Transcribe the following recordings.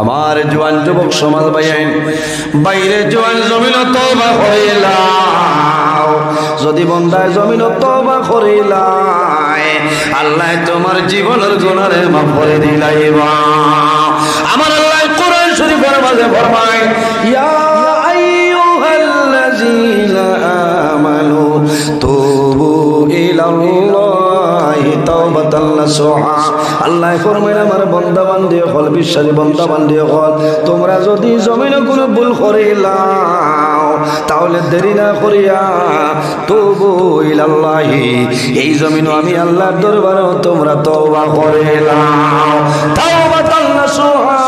আমার জোয়ান যুবক সমাজ বাইন বাইরে জোয়ান জমিন তবা করিলাম যদি বন্দায় জমিন তবা করিলাই, আল্লাহ তোমার জীবনের গুণারে মাফ করে দিলাইবা আমার আল্লাহ কোরআন শরীফের মাঝে ফরমায়, ইয়া নাসুহা আল্লাহ ফরমায় আমার বান্দা বান্দি হল বিশ্বাসী বান্দা বান্দি হল। তোমরা যদি জমিনে কোনো ভুল করিলাও তাহলে দেরি না করিয়া তবু ইলাল্লাহি। এই জমিন আমি আল্লাহর দরবারে তোমরা তওবা করিলাও তাওবাতান নাসুহা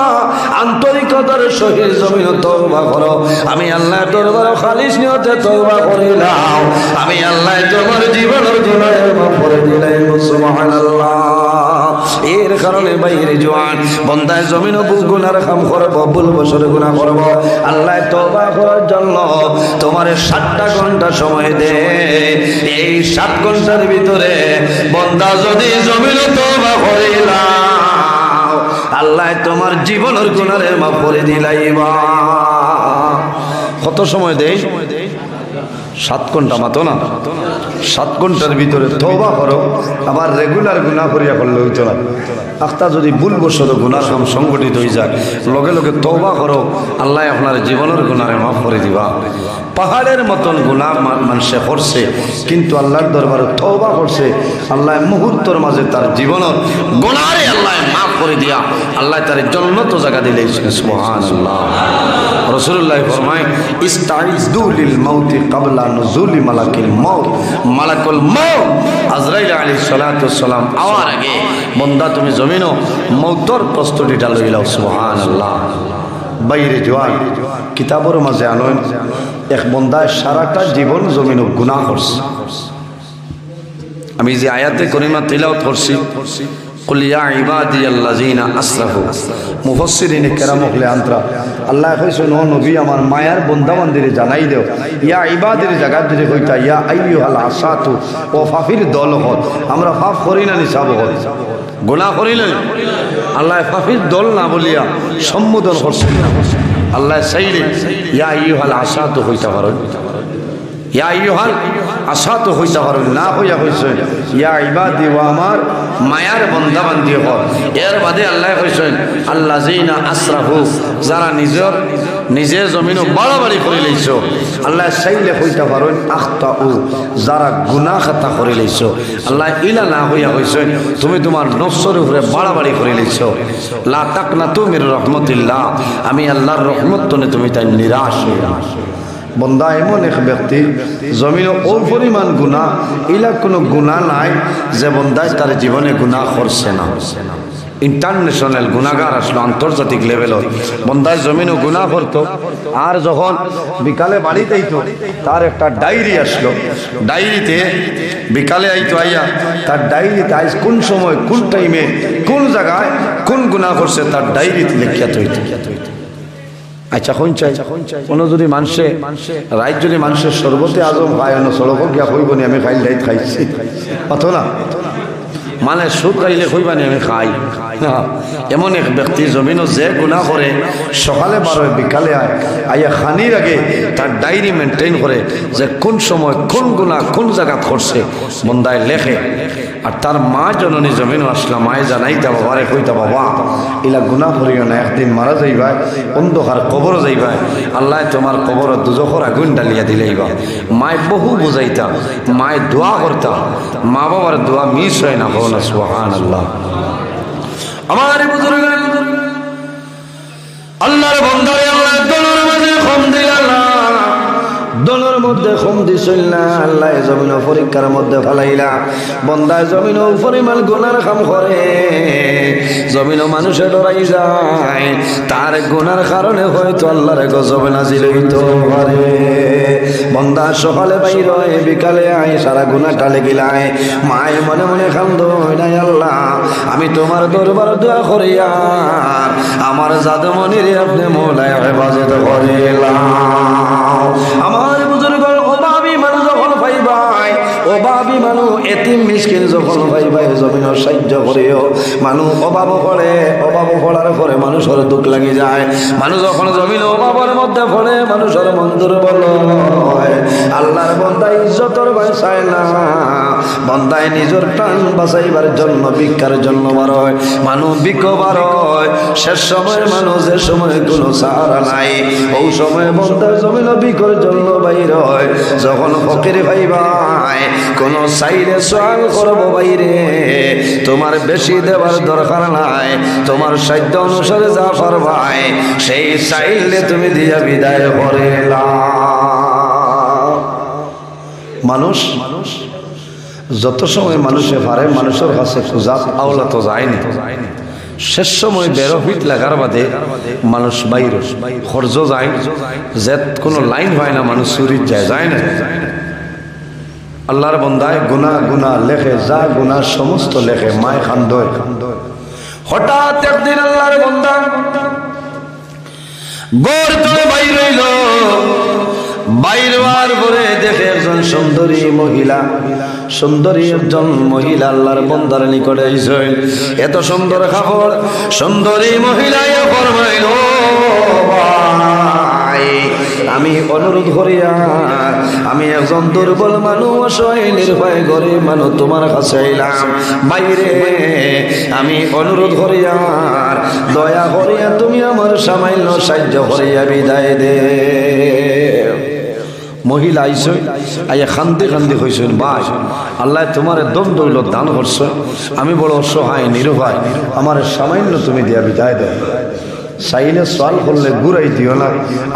আন্তরিকতার সহিত জমিন তওবা করো। আমি আল্লাহর দরবারে খালিস নিয়তে তওবা করিলাম আমি আল্লাহ তোমার জীবনের গুনাহ মাফ করে দিলাম, সুবহানাল্লাহ। এর কারণে বাইরে জোয়ান, বন্দায় জমিন গুনার কাম করব, ভুল বছরে গুণা করব। আল্লাহ তওবা করার জন্য তোমার সাতটা ঘণ্টা সময় দে। এই সাত ঘণ্টার ভিতরে বন্দা যদি জমিন তওবা করিলাম আল্লাহ তোমার জীবনের গুণারে মাফ করে দিলাইবা কত সময় দেয় সাত ঘণ্টা মাতো না? সাত ঘণ্টার ভিতরে তবা করো, আবার রেগুলার গুণা করিয়া করলে হইতো না। আখতা যদি ভুল বসত গুণার কাম সংগঠিত হয়ে যায় লগে লগে তবা করো, আল্লাহ আপনার জীবনের গুণারে মাফ করে দিবা। পাহাড়ের মতন গুণা মানুষে করছে, কিন্তু আল্লাহর দরবারে তবা করছে, আল্লাহ মুহূর্তর মাঝে তার জীবনের গুণারে আল্লাহ মাফ করে দিয়া, আল্লাহ তার জন্নত জায়গা দিলে সুবহান আল্লাহ রসুল্লাহ ফরমায়, ইস্তাইজু লিল মাউতি নুজুলি মালাকিল মাউত মালাকুল মাউত আজরাইল সালাতু সালাম, আওয়ার আগে বন্দা তুমি জমিনো মৌতর প্রস্তুতিটা লইলাও সুবহানাল্লাহ। বাইরে জোয়ান, কিতাবের মাঝে আনয় এক বন্দায় সারাটা জীবন জমিন গুনাহ করছে। আমি যে আয়াতে করিমা তিলাওয়াত করছি কলিয়া ইবাদি আল্লাহ জিনা আসরাফু মুফসরিন কেরাম হলে আন্তরা। আল্লাহ কইছেন ও নবী, আমার জানাই দেও। ইয়া ইবাদের জায়গা যদি কইতা ইয়া আইয়ু আল আসাতু ও ফাফির দল হত ফাফ করি না, নিসাব হত গোনা আল্লাহ ফাফির দল না বলিয়া সম্বোধন আল্লাহ সাইলে ইয়া ইউ হাল আসাতু হইতে পারো ইয়া ইউ হাল আসাতু হইতে পারো না হইয়া হইছে ইয়া ইবাদি ওয়া আমার মায়ার বন্দা বান্দি হল। এর বাদে আল্লাহ কইছেন আল্লাহ জিনা আশরাফু যারা নিজের নিজে জমিনও বাড়াবাড়ি করে লইছ। আল্লাহ চাইলে হইতে পারেন আখতা উ যারা গুনাহ খাতা করে লইছ। আল্লাহ ইলা না হইয়া হইছেন তুমি তোমার নফসের উপরে বাড়াবাড়ি করে লইছ। লা তাক না তুমি রহমতুল্লাহ আমি আল্লাহর রহমত তুমি তাই নিরাশ হইয়া বন্দা এমন এক ব্যক্তি, জমিন ও পরিমাণ গুণা, ইলা কোনো গুণা নাই যে বন্দায় তার জীবনে গুণা করছে না। ইন্টারন্যাশনাল গুণাগার আসলো আন্তর্জাতিক লেভেলত বন্দায় জমিনও গুণা করতো, আর যখন বিকালে বাড়িতে আইতো, তার একটা ডায়েরি আসলো। ডায়েরিতে বিকালে আইতো আইয়া, তার ডায়েরিতে আইস কোন সময়, কোন টাইমে কোন জায়গায় কোন গুণা করছে, তার ডায়েরিতে লেখিয়া তৈরি আচ্ছা কোন চাই। কোনো যদি মানুষে, রাইত যদি মানুষের সর্বতে আজম খায় অন্য সড়ক গিয়া কইব নি, আমি খাইল রাইত খাইছি। অত না? মানে সুদ খাইলে কইবানি আমি খাই। এমন এক ব্যক্তি জমিনও যে গুণা করে, সকালে বারোয় বিকালে আয়, আইয়া খানির আগে তার ডায়েরি মেনটেন করে যে কোন সময় কোন গুণা কোন জায়গা করছে, বন্দায় লেখে। আর তার মা জননী জমিন আসলাম, মায়ে জানাইতা বাবারে কইতা বাবা, ইলা গুণা করিও না, একদিন মারা যাইবা, অন্ধকার কবর যাইবা, আল্লাহ তোমার কবর দুজখর আগুন ডালিয়া দিলেইবা। মায় বহু বুঝাইতা, মায় দোয়া করতা, মা বাবার দোয়া মিস হয় না হো সুহান আল্লাহ আমার বুজুর্গ আল্লাহর বন্ধারে আল্লাহ দলের মাঝে কম দিলাম দলের মধ্যে কম দিছিল না, আল্লাহ জমিন পরীক্ষার মধ্যে ফেলাইলা। বন্দায় জমিন পরিমাণ গুনার কাম করে। জমিন মানুষে ডরাই যায়। তার গুনার কারণে হয়তো আল্লাহর গজব নাজিল হইতে পারে। বন্দা সকালে বাইর হয়, বিকালে আয়, সারা গুনাটা লেগিলায় মায় মনে মনে খান্দ নাই আল্লাহ, আমি তোমার দরবার দোয়া করিয়া আমার জাদমনির আপনি মোলায় হেফাজত করিলাম। আমার বুজুর্গ অভাবী মানুষ এতিম মিসকিন যখন ভাই ভাই জমিন সাহায্য করিও মানুষ অভাব করে অভাব পড়ার পরে মানুষের দুঃখ লাগি যায়। মানুষ যখন জমিন অভাবের মধ্যে পড়ে মানুষের মন দুর্বল আল্লাহর বন্দায় ইজ্জতর বাসায় না বন্দায় নিজের প্রাণ বাঁচাইবার জন্য ভিক্ষার জন্য বার হয় মানুষ বিক্ষ বার হয় শেষ সময় মানুষ যে সময় কোনো সাহারা নাই ওই সময় বন্দার জমিন বিকর জন্য বাইর হয়। যখন ফকির ভাই ভাই কোন সাইরে সোয়াল করব বাইরে। তোমার বেশি দেওয়ার দরকার নাই, তোমার সাধ্য অনুসারে যা পারবাই সেই চাইলে তুমি দিয়া বিদায় করে মানুষ মানুষ, যত সময় মানুষে পারে, মানুষের কাছে পূজা আওলা তো যায়নি। শেষ সময় বেরো ফিট লাগার বাদে মানুষ বাইর, খরচ যায় যে কোনো লাইন হয় না, মানুষ চুরির যায় যায় না। আল্লাহর বন্দায় গুনা গুনা লেখে, যা গুনা সমস্ত লেখে, মায় খান্দয়। হঠাৎ একদিন আল্লাহর বন্দা গোর করে বাইর হইল। বাইর হওয়ার দেখে একজন সুন্দরী মহিলা, সুন্দরী একজন মহিলা আল্লাহর বন্দার নিকটে আইসেন এত সুন্দর কাপড়, সুন্দরী মহিলায় ফরমাইল আমি অনুরোধ করিয়া, আমি একজন দুর্বল মানুষ নির্ভয় গরিব মানুষ তোমার কাছে আইলাম। বাইরে, আমি অনুরোধ করিয়া দয়া করিয়া তুমি আমার সামান্য সাহায্য করিয়া বিদায় দে। মহিলা আইসই আইয়া খান্দি খান্দি হয়েছেন ভাই, আল্লাহ তোমার দম দৌল দান করছ। আমি বড় অসহায় নিরুপায় আমার সামান্য তুমি দিয়া বিদায় দেয় চাইলে সোয়াল করলে ঘুরাই দিও না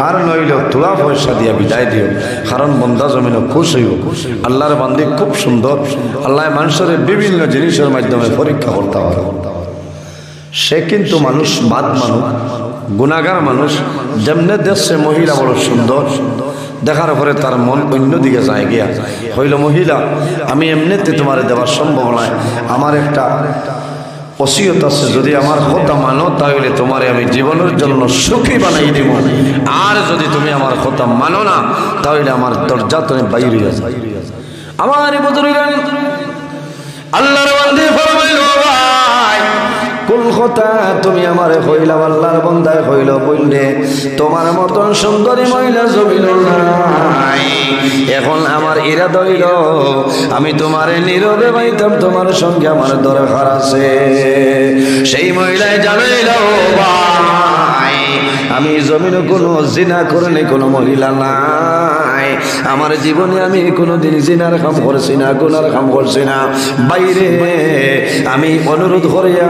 আর নইলে তোলা পয়সা দিয়া বিদায় দিও কারণ বন্ধা জমিন খুশ হইব। আল্লাহর বান্দি খুব সুন্দর আল্লাহ মানুষের বিভিন্ন জিনিসের মাধ্যমে পরীক্ষা করতে পারে সে কিন্তু মানুষ বাদ মানুষ গুণাগার মানুষ, যেমনে দেশে মহিলা বড় সুন্দর দেখার পরে তার মন অন্যদিকে যায় গিয়া। হইল মহিলা, আমি এমনিতে তোমার দেওয়ার সম্ভব নয় আমার একটা অসিয়ত আছে, যদি আমার কথা মানো, তাহলে তোমারে আমি জীবনের জন্য সুখী বানাই দেব। আর যদি তুমি আমার কথা মানো না, তাহলে আমার দরজা তুমি বাইরে আমার বদরুলেন আল্লাহর বান্দে কোন তুমি আমার হইলাম আল্লাহর বন্দায় হইল বললে তোমার মতন সুন্দরী মহিলা জমিল নাই। এখন আমার ইরাদা হইল, আমি তোমারে নীরবে পাইতাম তোমার সঙ্গে আমার দরকার আছে। সেই মহিলায় জানাইল আমি জমিনে কোনো জিনা করে কোনো মহিলা নাই। আমার জীবনে আমি কোনোদিন জিনার কাম করছি না, গুনার কাম করছি না। বাইরে আমি অনুরোধ করিয়া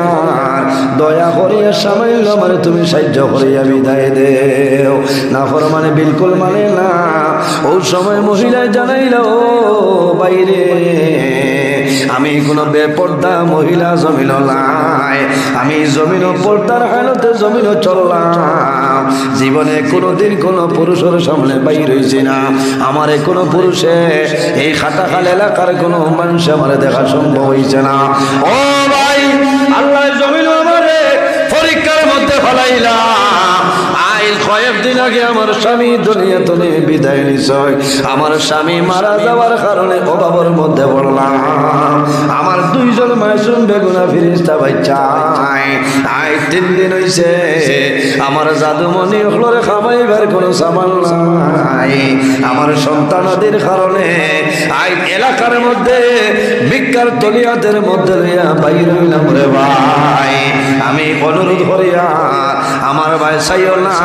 দয়া করিয়া সামাইল আমার তুমি সাহায্য করিয়া বিদায় দেও। না ফর মানে বিলকুল মানে না। ওই সময় মহিলায় জানাইল বাইরে আমি কোনো বেপর্দা মহিলা জমিন নাই আমি জমিন পর্দার হালতে জমিন চললাম। জীবনে কোনোদিন কোনো পুরুষের সামনে বাইর হয়েছি না। আমার কোনো পুরুষে এই খাতাখাল এলাকার কোনো মানুষ আমার দেখা সম্ভব হয়েছে না। ও ভাই, আল্লাহ জমিন আমারে পরীক্ষার মধ্যে ফলাইলাম আগে আমার স্বামী দুনিয়া তুলে বিদায় নিশ্চয় আমার স্বামী মারা কারণে মধ্যে দুইজন বেগুনা আই, তিন দিন নাই। আমার সন্তানাদের কারণে আই, এলাকার মধ্যে ভিক্ষার তলিয়াদের মধ্যে ভাই। আমি অনুরোধ করিয়া আমার ভাই চাইও না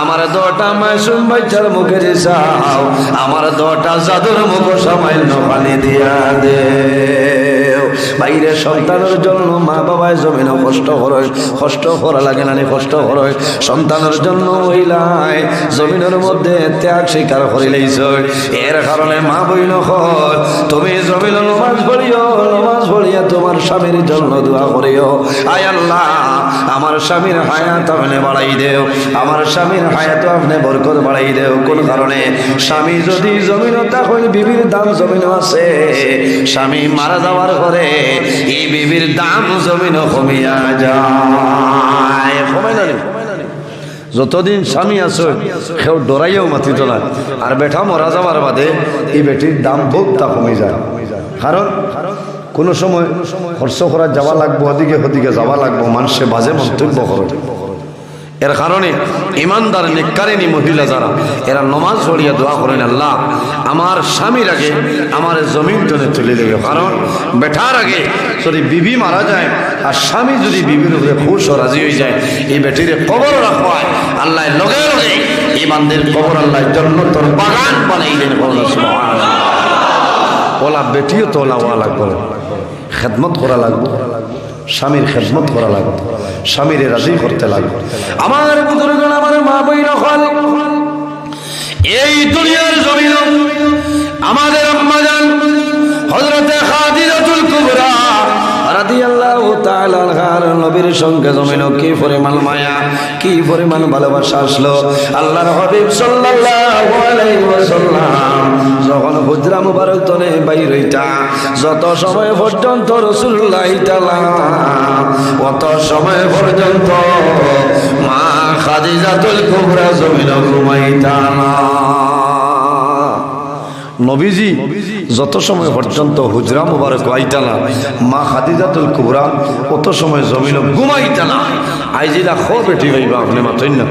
আমার দটা মাসুম বাচ্চার মুখে যাও আমার দটা জাদুর মুখ সামান্য পানি দিয়া দে। বাইরে সন্তানের জন্য মা বাবায় জমিন কষ্ট করে কষ্ট করা লাগে না কষ্ট করে সন্তানের জন্য মহিলায় জমিনের মধ্যে ত্যাগ স্বীকার করিলেইছ এর কারণে মা বইন তুমি জমিন নমাজ পড়িও, নমাজ পড়িয়া তোমার স্বামীর জন্য দোয়া করিও। আয় আল্লাহ, আমার স্বামীর হায়াত আপনি বাড়াই দেও, আমার স্বামীর হায়াত আপনি বরকত বাড়াই দেও। কোন কারণে? স্বামী যদি জমিন তখন বিবির দাম জমিন আছে। স্বামী মারা যাওয়ার পরে এই বিবির দাম জমিন কমিয়া যায়। যতদিন স্বামী আছে কেউ ডরাইও মাতি তোলা আর বেঠা মরা যাওয়ার বাদে এই বেটির দাম তা কমে যায়। কারণ কোনো সময় খরচ করা যাওয়া লাগবো ওদিকে ওদিকে যাওয়া লাগবো, মানুষে বাজে মন্তব্য করে। এর কারণে ইমানদার নিকারিনী মহিলা যারা, এরা নমাজ পড়িয়া দোয়া করেন আল্লাহ। আমার স্বামীর আগে আমার জমিন জনে তুলে দেবে। কারণ বেটার আগে যদি বিবি মারা যায় আর স্বামী যদি বিবির উপরে খুশ ও রাজি হয়ে যায়, এই বেটিরে কবর রাখা হয় আল্লাহ লগে লগে ইমানদের কবর আল্লাহ জন্য তোর বাগান বানাই দেন ওলা বেটিও তো ওলা ওয়া লাগবে খেদমত করা লাগবে। স্বামীর খেদমত করা লাগবে, স্বামীর রাজি করতে লাগবে। আমার আমার মা বই নকল এই দুনিয়ার জমিন নবীর সঙ্গে জমিন কি পরিমাণ মায়া, কি পরিমাণ ভালোবাসা আসলো? আল্লাহর হাবিব ওয়াসাল্লাম যখন হুজরা মুবারক তনে বাইর হইতা, যত সময় পর্যন্ত রাসূলুল্লাহ তাআলা অত সময় পর্যন্ত মা খাদিজাতুল কুবরা জমিন ঘুমাইতা না নবীজি, যত সময় পর্যন্ত হুজরা মুবারক আইতা না, মা খাদিজাতুল কুবরা, অত সময় জমিন ঘুমাইতা না। আইজিরা খো বেটি হইবা আপনি মাতই না।